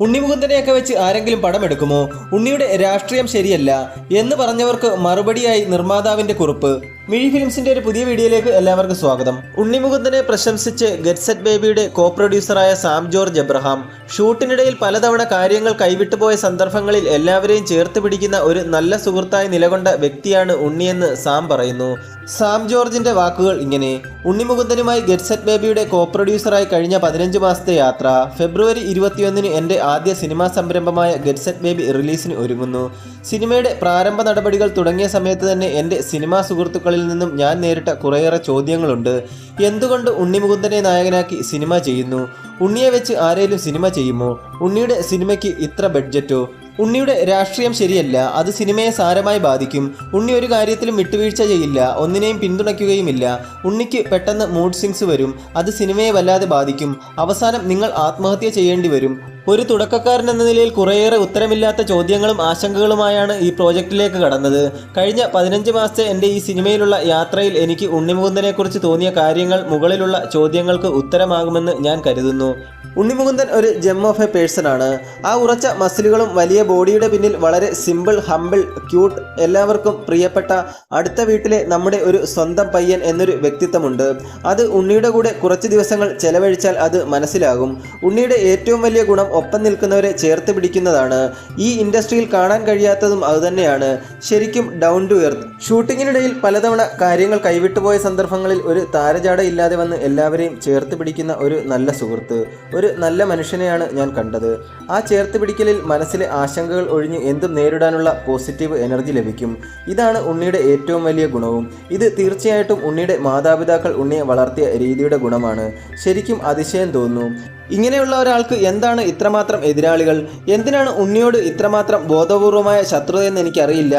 ഉണ്ണിമുകുന്ദനെയൊക്കെ വെച്ച് ആരെങ്കിലും പടമെടുക്കുമോ? ഉണ്ണിയുടെ രാഷ്ട്രീയം ശരിയല്ല എന്ന് പറഞ്ഞവർക്ക് മറുപടിയായി നിർമ്മാതാവിന്റെ കുറിപ്പ്. മിഴി ഫിലിംസിന്റെ ഒരു പുതിയ വീഡിയോയിലേക്ക് എല്ലാവർക്കും സ്വാഗതം. ഉണ്ണിമുകുന്ദനെ പ്രശംസിച്ച് ഗെറ്റ്സെറ്റ് ബേബിയുടെ കോ പ്രൊഡ്യൂസറായ സാം ജോർജ് എബ്രഹാം ഷൂട്ടിനിടയിൽ പലതവണ കാര്യങ്ങൾ കൈവിട്ടുപോയ സന്ദർഭങ്ങളിൽ എല്ലാവരെയും ചേർത്ത് പിടിക്കുന്ന ഒരു നല്ല സുഹൃത്തായി നിലകൊണ്ട വ്യക്തിയാണ് ഉണ്ണിയെന്ന് സാം പറയുന്നു. സാം ജോർജിന്റെ വാക്കുകൾ ഇങ്ങനെ ഉണ്ണിമുകുന്ദനുമായി ഗെറ്റ്സെറ്റ് ബേബിയുടെ കോ പ്രൊഡ്യൂസറായി കഴിഞ്ഞ പതിനഞ്ച് മാസത്തെ യാത്ര ഫെബ്രുവരി ഇരുപത്തിയൊന്നിന് എന്റെ ആദ്യ സിനിമാ സംരംഭമായ ഗെറ്റ്സെറ്റ് ബേബി റിലീസിന് ഒരുങ്ങുന്നു. സിനിമയുടെ പ്രാരംഭ നടപടികൾ തുടങ്ങിയ സമയത്ത് തന്നെ എന്റെ സിനിമാ സുഹൃത്തുക്കളിൽ നിന്നും ഞാൻ നേരിട്ട കുറേയേറെ ചോദ്യങ്ങളുണ്ട്. എന്തുകൊണ്ട് ഉണ്ണിമുകുന്ദനെ നായകനാക്കി സിനിമ ചെയ്യുന്നു? ഉണ്ണിയെ വെച്ച് ആരെങ്കിലും സിനിമ ചെയ്യുമോ? ഉണ്ണിയുടെ സിനിമയ്ക്ക് ഇത്ര ബഡ്ജറ്റോ? ഉണ്ണിയുടെ രാഷ്ട്രീയം ശരിയല്ല അത് സിനിമയെ സാരമായി ബാധിക്കും. ഉണ്ണി ഒരു കാര്യത്തിലും വിട്ടുവീഴ്ച ചെയ്യില്ല ഒന്നിനെയും പിന്തുണയ്ക്കുകയുമില്ല. ഉണ്ണിക്ക് പെട്ടെന്ന് മൂഡ് സിങ്സ് വരും അത് സിനിമയെ വല്ലാതെ ബാധിക്കും. അവസാനം നിങ്ങൾ ആത്മഹത്യ ചെയ്യേണ്ടി വരും. ഒരു തുടക്കക്കാരൻ എന്ന നിലയിൽ കുറേയേറെ ഉത്തരമില്ലാത്ത ചോദ്യങ്ങളും ആശങ്കകളുമായാണ് ഈ പ്രോജക്റ്റിലേക്ക് കടന്നത്. കഴിഞ്ഞ പതിനഞ്ച് മാസത്തെ എന്റെ ഈ സിനിമയിലുള്ള യാത്രയിൽ എനിക്ക് ഉണ്ണിമുകുന്ദനെക്കുറിച്ച് തോന്നിയ കാര്യങ്ങൾ മുകളിലുള്ള ചോദ്യങ്ങൾക്ക് ഉത്തരമാകുമെന്ന് ഞാൻ കരുതുന്നു. ഉണ്ണിമുകുന്ദൻ ഒരു ജെം ഓഫ് എ പേഴ്സൺ ആണ്. ആ ഉറച്ച മസിലുകളും വലിയ ബോഡിയുടെ പിന്നിൽ വളരെ സിമ്പിൾ ഹമ്പിൾ ക്യൂട്ട് എല്ലാവർക്കും പ്രിയപ്പെട്ട അടുത്ത വീട്ടിലെ നമ്മുടെ ഒരു സ്വന്തം പയ്യൻ എന്നൊരു വ്യക്തിത്വമുണ്ട്. അത് ഉണ്ണിയുടെ കൂടെ കുറച്ച് ദിവസങ്ങൾ ചെലവഴിച്ചാൽ അത് മനസ്സിലാകും. ഉണ്ണിയുടെ ഏറ്റവും വലിയ ഗുണം ഒപ്പം നിൽക്കുന്നവരെ ചേർത്ത് പിടിക്കുന്നതാണ്. ഈ ഇൻഡസ്ട്രിയിൽ കാണാൻ കഴിയാത്തതും അതുതന്നെയാണ് ശരിക്കും ഡൗൺ ടു എർത്ത് ഷൂട്ടിങ്ങിനിടയിൽ പലതവണ കാര്യങ്ങൾ കൈവിട്ടുപോയ സന്ദർഭങ്ങളിൽ ഒരു താരജാട ഇല്ലാതെ വന്ന് എല്ലാവരെയും ചേർത്ത് പിടിക്കുന്ന ഒരു നല്ല സുഹൃത്ത്. ഒരു നല്ല മനുഷ്യനെയാണ് ഞാൻ കണ്ടത്. ആ ചേർത്ത് പിടിക്കലിൽ മനസ്സിലെ ആശങ്കകൾ ഒഴിഞ്ഞ് എന്തും നേരിടാനുള്ള പോസിറ്റീവ് എനർജി ലഭിക്കും. ഇതാണ് ഉണ്ണിയുടെ ഏറ്റവും വലിയ ഗുണവും. ഇത് തീർച്ചയായിട്ടും ഉണ്ണിയുടെ മാതാപിതാക്കൾ ഉണ്ണിയെ വളർത്തിയ രീതിയുടെ ഗുണമാണ്. ശരിക്കും അതിശയം തോന്നുന്നു. ഇങ്ങനെയുള്ള ഒരാൾക്ക് എന്താണ് ഇത്രമാത്രം എതിരാളികൾ? എന്തിനാണ് ഉണ്ണിയോട് ഇത്രമാത്രം ബോധപൂർവമായ ശത്രുതയെന്ന് എനിക്കറിയില്ല.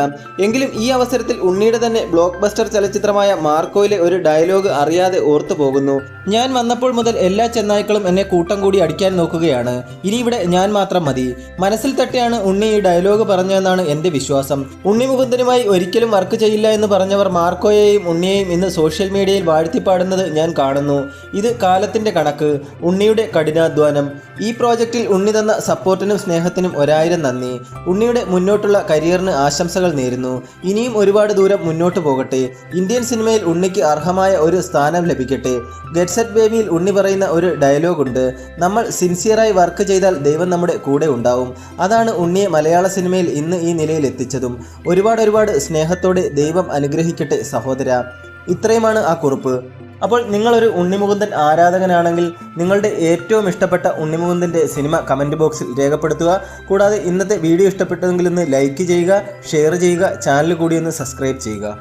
എങ്കിലും ഈ അവസരത്തിൽ ഉണ്ണിയുടെ തന്നെ ബ്ലോക്ക് ബസ്റ്റർ ചലച്ചിത്രമായ മാർക്കോയിലെ ഒരു ഡയലോഗ് അറിയാതെ ഓർത്തു പോകുന്നു ഞാൻ വന്നപ്പോൾ മുതൽ എല്ലാ ചെന്നായ്ക്കളും എന്നെ കൂട്ടം കൂടി അടിക്കാൻ നോക്കുകയാണ്. ഇനി ഇവിടെ ഞാൻ മാത്രം മതി. മനസ്സിൽ തട്ടിയാണ് ഉണ്ണി ഈ ഡയലോഗ് പറഞ്ഞതെന്നാണ് എന്റെ വിശ്വാസം. ഉണ്ണി മുകുന്ദനുമായി ഒരിക്കലും വർക്ക് ചെയ്യില്ല എന്ന് പറഞ്ഞവർ മാർക്കോയെയും ഉണ്ണിയെയും ഇന്ന് സോഷ്യൽ മീഡിയയിൽ വാഴ്ത്തിപ്പാടുന്നത് ഞാൻ കാണുന്നു. ഇത് കാലത്തിന്റെ കണക്ക്. ഉണ്ണിയുടെ കഠിനാധ്വാനം. ഈ പ്രോജക്റ്റിൽ ഉണ്ണി തന്ന സപ്പോർട്ടിനും സ്നേഹത്തിനും ഒരായിരം നന്ദി. ഉണ്ണിയുടെ മുന്നോട്ടുള്ള കരിയറിന് ആശംസകൾ നേരുന്നു. ഇനിയും ഒരുപാട് ദൂരം മുന്നോട്ട് പോകട്ടെ. ഇന്ത്യൻ സിനിമയിൽ ഉണ്ണിക്ക് അർഹമായ ഒരു സ്ഥാനം ലഭിക്കട്ടെ. ഗെറ്റ്സെറ്റ് ബേബിയിൽ ഉണ്ണി പറയുന്ന ഒരു ഡയലോഗുണ്ട് നമ്മൾ സിൻസിയറായി വർക്ക് ചെയ്താൽ ദൈവം നമ്മുടെ കൂടെ ഉണ്ടാവും. അതാണ് ഉണ്ണിയെ മലയാള സിനിമയിൽ ഇന്ന് ഈ നിലയിൽ എത്തിച്ചതും. ഒരുപാട് ഒരുപാട് സ്നേഹത്തോടെ ദൈവം അനുഗ്രഹിക്കട്ടെ സഹോദര. ഇത്രയുമാണ് ആ കുറിപ്പ്. അപ്പോൾ നിങ്ങളൊരു ഉണ്ണിമുകുന്ദൻ ആരാധകനാണെങ്കിൽ നിങ്ങളുടെ ഏറ്റവും ഇഷ്ടപ്പെട്ട ഉണ്ണിമുകുന്ദന്റെ സിനിമ കമന്റ് ബോക്സിൽ രേഖപ്പെടുത്തുക. കൂടാതെ ഇന്നത്തെ വീഡിയോ ഇഷ്ടപ്പെട്ടെങ്കിൽ ഒന്ന് ലൈക്ക് ചെയ്യുക ഷെയർ ചെയ്യുക ചാനൽ കൂടി ഒന്ന് സബ്സ്ക്രൈബ് ചെയ്യുക.